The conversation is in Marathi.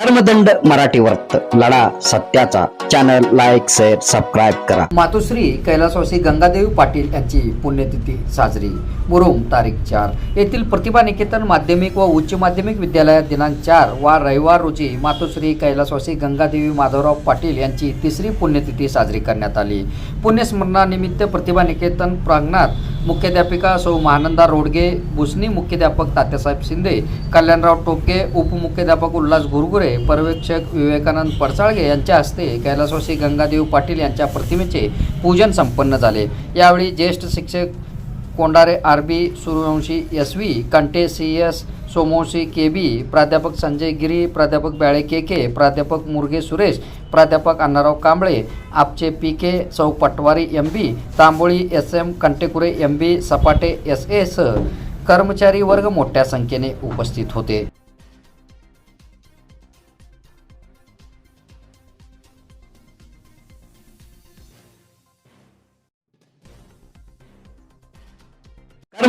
धर्मदंड मराठी वर्त लढा सत्याचा. चॅनल लाईक शेअर सबस्क्राईब करा. मातोश्री कैलासवासी गंगादेवी पाटील यांची पुण्यतिथी साजरी. मुरुम तारीख चार. येथील प्रतिभा निकेतन माध्यमिक व उच्च माध्यमिक विद्यालयात दिनांक चार वा रविवार रोजी मातोश्री कैलासवासी गंगादेवी माधवराव पाटील यांची तिसरी पुण्यतिथी साजरी करण्यात आली. पुण्यस्मरणानिमित्त प्रतिभा निकेतन प्रांगणात मुख्याध्यापिका सौ महानंदा रोडगे बुसनी मुख्याध्यापक तात्यासाहेब शिंदे कल्याणराव टोपके उपमुख्याध्यापक उल्हास गुरगुरे पर्यवेक्षक विवेकानंद पडसाळगे यांच्या हस्ते कैलासवासी गंगादेव पाटील यांच्या प्रतिमेचे पूजन संपन्न झाले. यावेळी ज्येष्ठ शिक्षक Kondare R B Suryavanshi S V Kante C S Somvanshi K B प्राध्यापक संजय गिरी प्राध्यापक ब्याळे के के प्राध्यापक मुरगे सुरेश प्राध्यापक अण्णाराव कांबळे आपचे पी के सौ Patwari M B Tamboli S M Kantekure M B Sapate S S कर्मचारी वर्ग मोठ्या संख्येने उपस्थित होते.